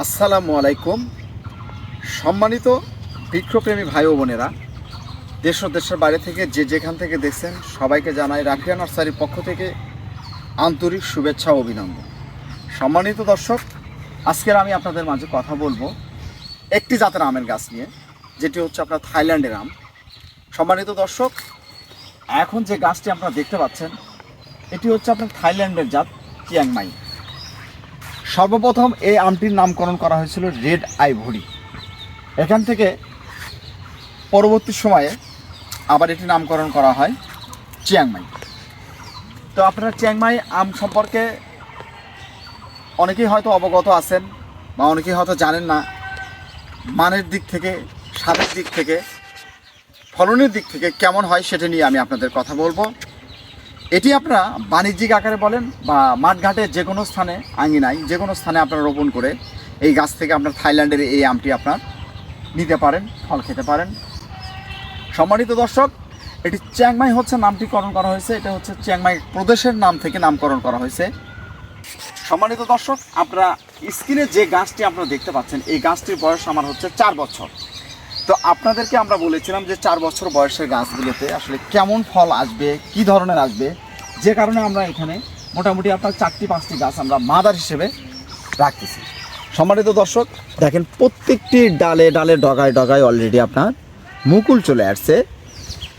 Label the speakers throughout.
Speaker 1: আসসালামু আলাইকুম। সম্মানিত বৃক্ষপ্রেমী ভাই ও বোনেরা, দেশ ও দেশের বাইরে থেকে যে যেখান থেকে দেখছেন, সবাইকে জানাই রাফিয়া নার্সারির পক্ষ থেকে আন্তরিক শুভেচ্ছা ও অভিনন্দন। সম্মানিত দর্শক, আজকের আমি আপনাদের মাঝে কথা বলব একটি জাতের আমের গাছ নিয়ে, যেটি হচ্ছে আপনার থাইল্যান্ডের আম। সম্মানিত দর্শক, এখন যে গাছটি আপনারা দেখতে পাচ্ছেন, এটি হচ্ছে আপনার থাইল্যান্ডের জাত চিয়াংমাই। সর্বপ্রথম এই আমটির নামকরণ করা হয়েছিল রেড আইভরি। এখান থেকে পরবর্তী সময়ে আবার এটি নামকরণ করা হয় চিয়াংমাই। তো আপনারা চিয়াংমাই আম সম্পর্কে অনেকেই হয়তো অবগত আছেন বা অনেকেই হয়তো জানেন না, মানের দিক থেকে, স্বাদের দিক থেকে, ফলনের দিক থেকে কেমন হয় সেটা নিয়ে আমি আপনাদের কথা বলব। এটি আপনারা বাণিজ্যিক আকারে বলেন বা মাঠঘাটে যে কোনো স্থানে আঙিনায় যে কোনো স্থানে আপনারা রোপণ করে এই গাছ থেকে আপনার থাইল্যান্ডের এই আমটি আপনার নিতে পারেন, ফল খেতে পারেন। সম্মানিত দর্শক, এটি চ্যাংমাই হচ্ছে নামটিকরণ করা হয়েছে। এটা হচ্ছে চ্যাংমাই প্রদেশের নাম থেকে নামকরণ করা হয়েছে। সম্মানিত দর্শক, আপনারা স্ক্রিনে যে গাছটি আপনারা দেখতে পাচ্ছেন, এই গাছটির বয়স আমার হচ্ছে চার বছর। তো আপনাদেরকে আমরা বলেছিলাম যে চার বছর বয়সের গাছগুলোতে আসলে কেমন ফল আসবে, কি ধরনের আসবে? যে কারণে আমরা এখানে মোটামুটি আপনার চারটি, পাঁচটি গাছ আমরা মাদার হিসেবে রাখতেছি। সম্মানিত দর্শক, দেখেন প্রত্যেকটি ডালে ডালে ডগায় ডগায় অলরেডি আপনার মুকুল চলে আসছে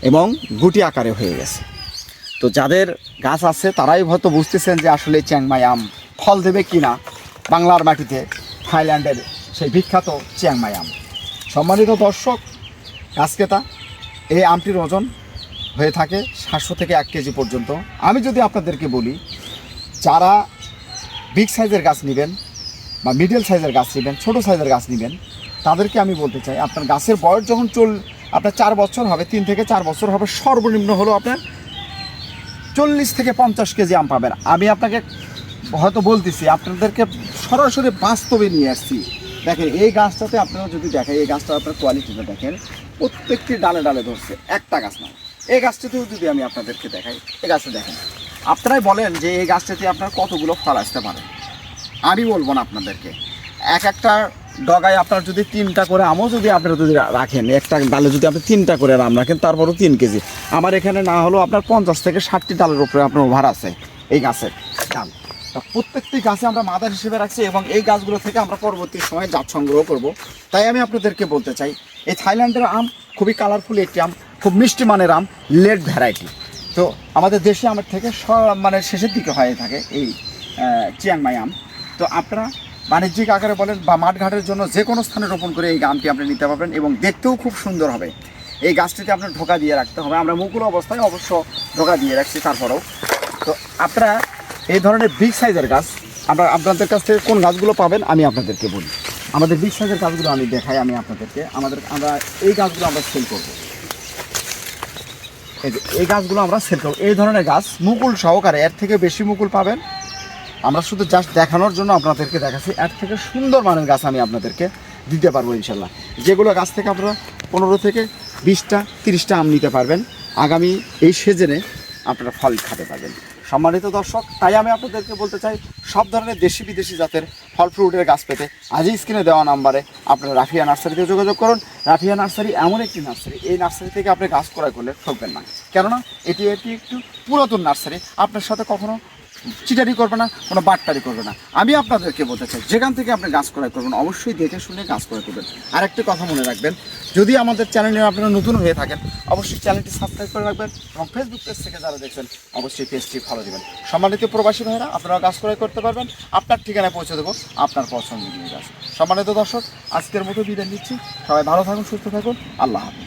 Speaker 1: এবং গুটি আকারে হয়ে গেছে। তো যাদের গাছ আছে, তারাই হয়তো বুঝতেছেন যে আসলে চ্যাংমাই আম ফল দেবে কি না বাংলার মাটিতে, থাইল্যান্ডের সেই বিখ্যাত চ্যাংমাই আম। সম্মানিত দর্শক গাছকেতা এই আমটির ওজন হয়ে থাকে সাতশো থেকে এক কেজি পর্যন্ত। আমি যদি আপনাদেরকে বলি, যারা বিগ সাইজের গাছ নেবেন বা মিডল সাইজের গাছ নেবেন, ছোটো সাইজের গাছ নেবেন, তাদেরকে আমি বলতে চাই, আপনার গাছের বয়স যখন চল, আপনার চার বছর হবে, তিন থেকে চার বছর হবে, সর্বনিম্ন হলো আপনার চল্লিশ থেকে পঞ্চাশ কেজি আম পাবেন। আমি আপনাকে হয়তো বলতেছি, আপনাদেরকে সরাসরি বাস্তবে নিয়ে আসছি। দেখেন, এই গাছটাতে আপনারা যদি দেখেন, এই গাছটা আপনার কোয়ালিটিটা দেখেন, প্রত্যেকটি ডালে ডালে ধরছে, একটা গাছ না। এই গাছটাতেও যদি আমি আপনাদেরকে দেখাই, এই গাছটা দেখেন। আপনারাই বলেন যে এই গাছটাতে আপনার কতগুলো ফল আসতে পারে। আমি বলব না আপনাদেরকে। এক একটা ডগায় আপনার যদি তিনটা করে আমও যদি আপনারা যদি রাখেন, একটা ডালে যদি আপনি তিনটা করে আম রাখেন, তারপরও তিন কেজি। আমার এখানে না হলেও আপনার পঞ্চাশ থেকে ষাটটি ডালের উপরে আপনার ওভার আছে এই গাছের ডাল। তা প্রত্যেকটি গাছে আমরা মাদার হিসেবে রাখছি এবং এই গাছগুলো থেকে আমরা পরবর্তী সময়ে জাত সংগ্রহ করব। তাই আমি আপনাদেরকে বলতে চাই, এই থাইল্যান্ডের আম খুবই কালারফুল একটি আম, খুব মিষ্টি মানের আম, লেট ভ্যারাইটি। তো আমাদের দেশে আমার থেকে সব মানে শেষের দিকে হয়ে থাকে এই চিয়াংমাই আম। তো আপনারা বাণিজ্যিক আকারে বলেন বা মাঠঘাটের জন্য যে কোনো স্থানে রোপণ করে এই আমটি আপনি নিতে পারবেন এবং দেখতেও খুব সুন্দর হবে। এই গাছটিতে আপনার ঢোকা দিয়ে রাখতে হবে। আমরা মুকুল অবস্থায় অবশ্য ঢোকা দিয়ে রাখছি তারপরেও। তো আপনারা এই ধরনের বিগ সাইজের গাছ, আমরা আপনাদের কাছ থেকে কোন গাছগুলো পাবেন আমি আপনাদেরকে বলি। আমাদের বিগ সাইজের গাছগুলো আমি দেখাই, আমি আপনাদেরকে। আমাদের, আমরা এই গাছগুলো আমরা সেল করব। এই গাছগুলো আমরা সেল করব। এই ধরনের গাছ মুকুল সহকারে এর থেকে বেশি মুকুল পাবেন। আমরা শুধু জাস্ট দেখানোর জন্য আপনাদেরকে দেখাচ্ছি, এর থেকে সুন্দর মানের গাছ আমি আপনাদেরকে দিতে পারব ইনশাল্লাহ। যেগুলো গাছ থেকে আপনারা পনেরো থেকে বিশটা, তিরিশটা আম নিতে পারবেন। আগামী এই সিজনে আপনারা ফল খাতে পারবেন। সম্মানিত দর্শক, তাই আমি আপনাদেরকে বলতে চাই, সব ধরনের দেশি বিদেশি জাতের ফল ফ্রুটের গাছ পেতে আজই স্ক্রিনে দেওয়া নাম্বারে আপনারা রাফিয়া নার্সারিতে যোগাযোগ করুন। রাফিয়া নার্সারি এমন একটি নার্সারি, এই নার্সারি থেকে আপনি গাছ ক্রয় করলে ঠকবেন না। কেননা, এটি এটি একটু পুরাতন নার্সারি, আপনার সাথে কখনো চিটারি করবে না, কোনো বাটপারি করবে না। আমি আপনাদেরকে বলতে চাই, যেখান থেকে আপনি গাছ ক্রয় করবেন, অবশ্যই দেখে শুনে গাছ ক্রয় করবেন। আর কথা মনে রাখবেন, যদি আমাদের চ্যানেলে আপনারা নতুন হয়ে থাকেন, অবশ্যই চ্যানেলটি সাবস্ক্রাইব করে রাখবেন এবং ফেসবুক পেজ থেকে যারা দেখছেন, অবশ্যই পেজটি ভালো দেবেন। সম্মানিত প্রবাসী ভাইরা আপনারা গাছ ক্রয় করতে পারবেন, আপনার ঠিকানায় পৌঁছে দেবো, আপনার পছন্দ পছন্দের গাছ। সম্মানিত দর্শক, আজকের মতো বিদায় নিচ্ছি। সবাই ভালো থাকুন, সুস্থ থাকুন, আল্লাহ হাফিজ।